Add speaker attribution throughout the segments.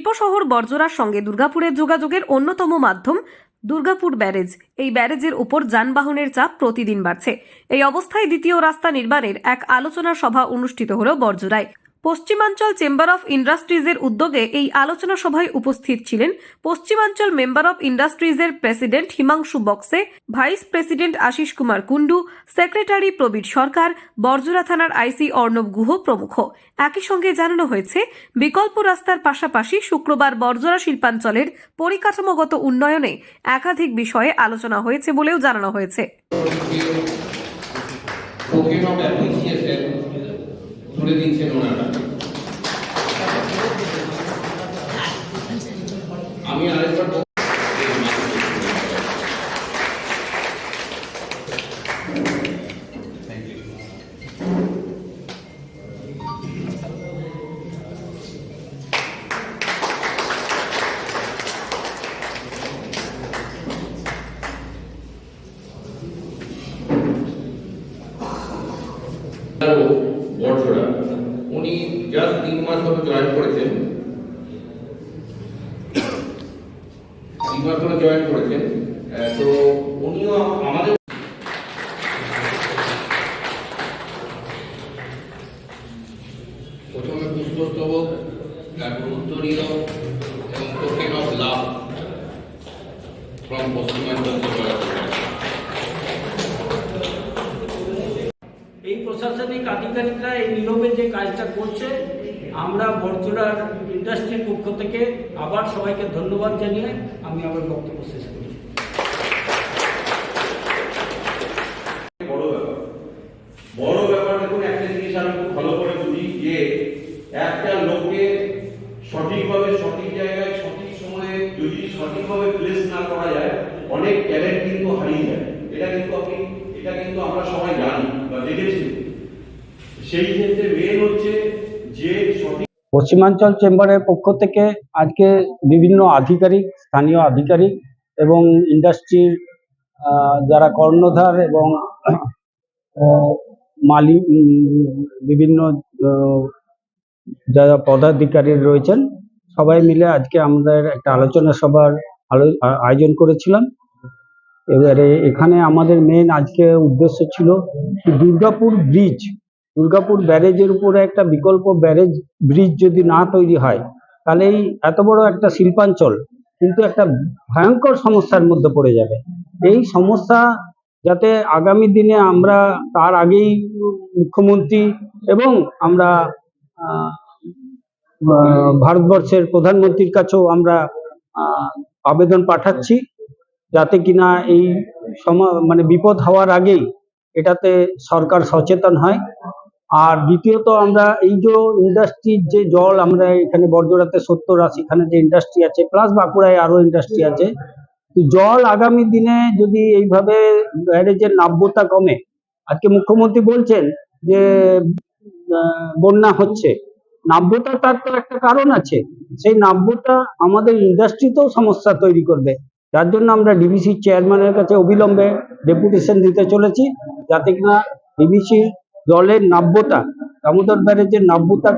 Speaker 1: শিল্প শহর বর্জরার সঙ্গে দুর্গাপুরের যোগাযোগের অন্যতম মাধ্যম দুর্গাপুর ব্যারেজ। এই ব্যারেজের উপর যানবাহনের চাপ প্রতিদিন বাড়ছে। এই অবস্থায় দ্বিতীয় রাস্তা নির্মাণের এক আলোচনা সভা অনুষ্ঠিত হল বর্জরায় পশ্চিমাঞ্চল চেম্বার অফ ইন্ডাস্ট্রিজের উদ্যোগে এই আলোচনা সভায় উপস্থিত ছিলেন পশ্চিমাঞ্চল মেম্বার অফ ইন্ডাস্ট্রিজের প্রেসিডেন্ট হিমাংশু বক্সে vice president Ashis Kumar Kundu, secretary Prabir Sarkar Barjora থানার আইসি অর্ণব গুহ প্রমুখ। একই সঙ্গে জানানো হয়েছে, বিকল্প রাস্তার পাশাপাশি শুক্রবার বর্জরা শিল্পাঞ্চলের পরিকাঠামোগত উন্নয়নে একাধিক বিষয়ে আলোচনা হয়েছে বলেও জানানো হয়েছে।
Speaker 2: তুলে দিচ্ছেন ওনারা। আমি আরেকবার উনি জাস্ট তিন মাস হলো জয়েন করেছেন। হলো জয়েন করেছেন। তো উনিও আমাদের প্রথমে পুষ্পস্তবক, তারপর উত্তরীয় এবং টোকেন অফ লাভ ফ্রম পশ্চিমাঞ্চল
Speaker 3: এই প্রশাসনিক আধিকারিকরা এই নীরবে যে কাজটা করছে, আমরা বর্জরার ইন্ডাস্ট্রির পক্ষ থেকে আবার সবাইকে ধন্যবাদ জানিয়ে আমি আমার বক্তব্য শেষ করি
Speaker 4: বুঝি একটা সঠিকভাবে, সঠিক জায়গায়, সঠিক সময়ে যদি সঠিকভাবে না করা যায়, অনেক কিন্তু হারিয়ে যায়। এটা কিন্তু এটা কিন্তু আমরা সবাই জানি বা দেখেছি। সেই ক্ষেত্রে
Speaker 5: পশ্চিমাঞ্চল চেম্বারের পক্ষ থেকে আজকে বিভিন্ন আধিকারিক, স্থানীয় আধিকারিক এবং ইন্ডাস্ট্রির যারা কর্ণধার এবং মালিক বিভিন্ন যারা পদাধিকারী রয়েছেন, সবাই মিলে আজকে আমাদের একটা আলোচনা সভার আয়োজন করেছিলাম। এবারে এখানে আমাদের মেন আজকে উদ্দেশ্য ছিল দুর্গাপুর ব্রিজ দুর্গাপুর ব্যারেজের উপরে একটা বিকল্প ব্যারেজ, ব্রিজ যদি না তৈরি হয়, তাহলে এই এত বড় একটা শিল্পাঞ্চল কিন্তু একটা ভয়ঙ্কর সমস্যার মধ্যে পড়ে যাবে। এই সমস্যা যাতে আগামী দিনে আমরা তার আগেই মুখ্যমন্ত্রী এবং আমরা ভারতবর্ষের প্রধানমন্ত্রীর কাছেও আমরা আবেদন পাঠাচ্ছি যাতে কিনা এই সময় মানে বিপদ হওয়ার আগেই এটাতে সরকার সচেতন হয়। আর দ্বিতীয়ত আমরা এই যে ইন্ডাস্ট্রির যে জল, আমরা এখানে বর্জরাতে সত্তর আশিখানে যে ইন্ডাস্ট্রি আছে প্লাস বাঁকুড়ায় আরও ইন্ডাস্ট্রি আছে জল আগামী দিনে যদি এইভাবে ব্যারেজের নাব্যতা কমে, আজকে মুখ্যমন্ত্রী বলছেন যে বন্যা হচ্ছে, নাব্যতা তার তো একটা কারণ আছে, সেই নাব্যতা আমাদের ইন্ডাস্ট্রিতেও সমস্যা তৈরি করবে, যার জন্য আমরা ডিবিসি চেয়ারম্যানের কাছে অবিলম্বে ডেপুটেশন দিতে চলেছি, যাতে কিনা ডিবিসির জলের নাব্যতা দামোদর ব্যারেজের নাব্যতা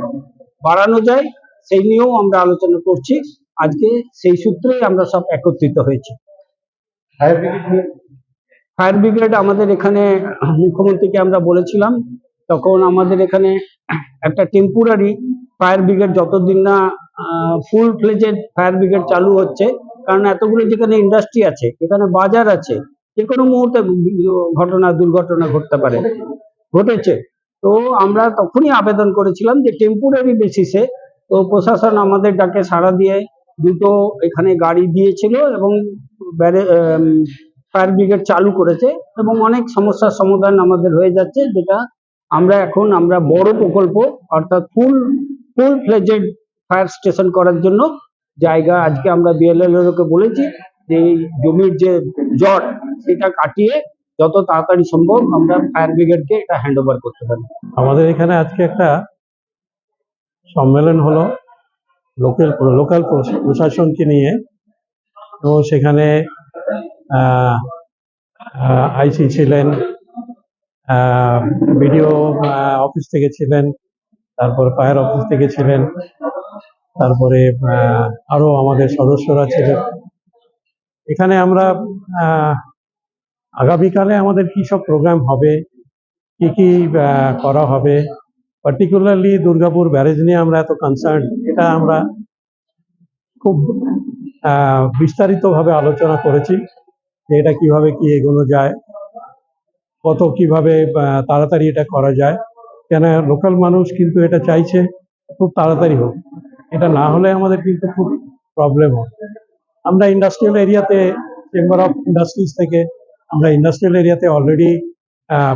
Speaker 5: বাড়ানো যায় সেই নিয়েও আমরা আলোচনা করছি। আজকে সেই সূত্রেই আমরা সব একত্রিত হয়েছি। ফায়ার ব্রিগেড আমাদের এখানে মুখ্যমন্ত্রীকে আমরা বলেছিলাম তখন আমাদের এখানে একটা টেম্পোরারি ফায়ার ব্রিগেড যতদিন না ফুল ফ্লেজেড ফায়ার ব্রিগেড চালু হচ্ছে কারণ এতগুলো যেখানে ইন্ডাস্ট্রি আছে এখানে বাজার আছে যে কোনো মুহূর্তে ঘটনা দুর্ঘটনা ঘটতে পারে। ঘটেছে। তো আমরা তখনই আবেদন করেছিলাম যে টেম্পোরারি বেসিসে তো প্রশাসন আমাদের ডাকে সাড়া দিয়ে দুটো এখানে গাড়ি দিয়েছিল এবং ফায়ার ব্রিগেড চালু করেছে এবং অনেক সমস্যার সমাধান আমাদের হয়ে যাচ্ছে যেটা আমরা এখন, আমরা বড় প্রকল্প, অর্থাৎ full full fledged fire station করার জন্য জায়গা আজকে আমরা বিএলএল কে বলেছি যে জমির যে জট সেটা কাটিয়ে যত তাড়াতাড়ি সম্ভব আমরা ফায়ার ব্রিগেডকে এটা হ্যান্ড ওভার করতে পারি।
Speaker 6: আমাদের এখানে আজকে একটা সম্মেলন হলো লোকাল লোকাল প্রশাসনকে নিয়ে এবং সেখানে আইসি ছিলেন বিডিও অফিস থেকে ছিলেন তারপর ফায়ার অফিস থেকে ছিলেন তারপরে আহ, আরও আমাদের সদস্যরা ছিলেন। এখানে আমরা আগামীকালে আমাদের কি সব প্রোগ্রাম হবে? কি কি করা হবে? পার্টিকুলারলি দুর্গাপুর ব্যারেজ নিয়ে আমরা এত কনসার্ন এটা আমরা খুব বিস্তারিতভাবে আলোচনা করেছি যে এটা কীভাবে কি এগোনো যায়, কত কীভাবে তাড়াতাড়ি এটা করা যায়। কেন লোকাল মানুষ কিন্তু এটা চাইছে খুব তাড়াতাড়ি হোক। এটা না হলে আমাদের কিন্তু খুব প্রবলেম হয় আমরা ইন্ডাস্ট্রিয়াল এরিয়াতে চেম্বার অফ ইন্ডাস্ট্রিজ থেকে আমরা ইন্ডাস্ট্রিয়াল এরিয়াতে অলরেডি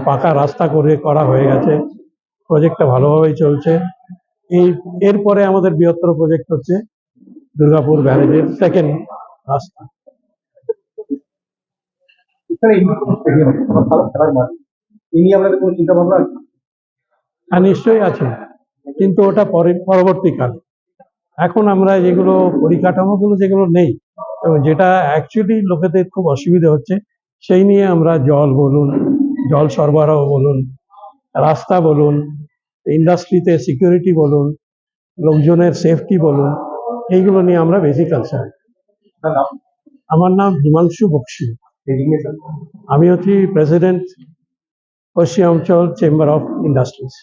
Speaker 6: পাকা রাস্তা করে করা হয়ে গেছে। প্রজেক্টটা ভালোভাবেই চলছে। এই এরপরে আমাদের বৃহত্তর প্রজেক্ট হচ্ছে দুর্গাপুর ব্যারেজের সেকেন্ড রাস্তা? হ্যাঁ নিশ্চয়ই আছে। কিন্তু ওটা পরে পরবর্তীকালে। এখন আমরা যেগুলো পরিকাঠামোগুলো যেগুলো নেই এবং যেটা অ্যাকচুয়ালি লোকেদের খুব অসুবিধা হচ্ছে সেই নিয়ে আমরা জল বলুন, জল সরবরাহ বলুন, রাস্তা বলুন ইন্ডাস্ট্রিতে সিকিউরিটি বলুন, লোকজনের সেফটি বলুন, এইগুলো নিয়ে আমরা বেশি কনসার্ন আমার নাম হিমাংশু বক্সি। আমি হচ্ছি প্রেসিডেন্ট পশ্চিম অঞ্চল চেম্বার অফ ইন্ডাস্ট্রিজ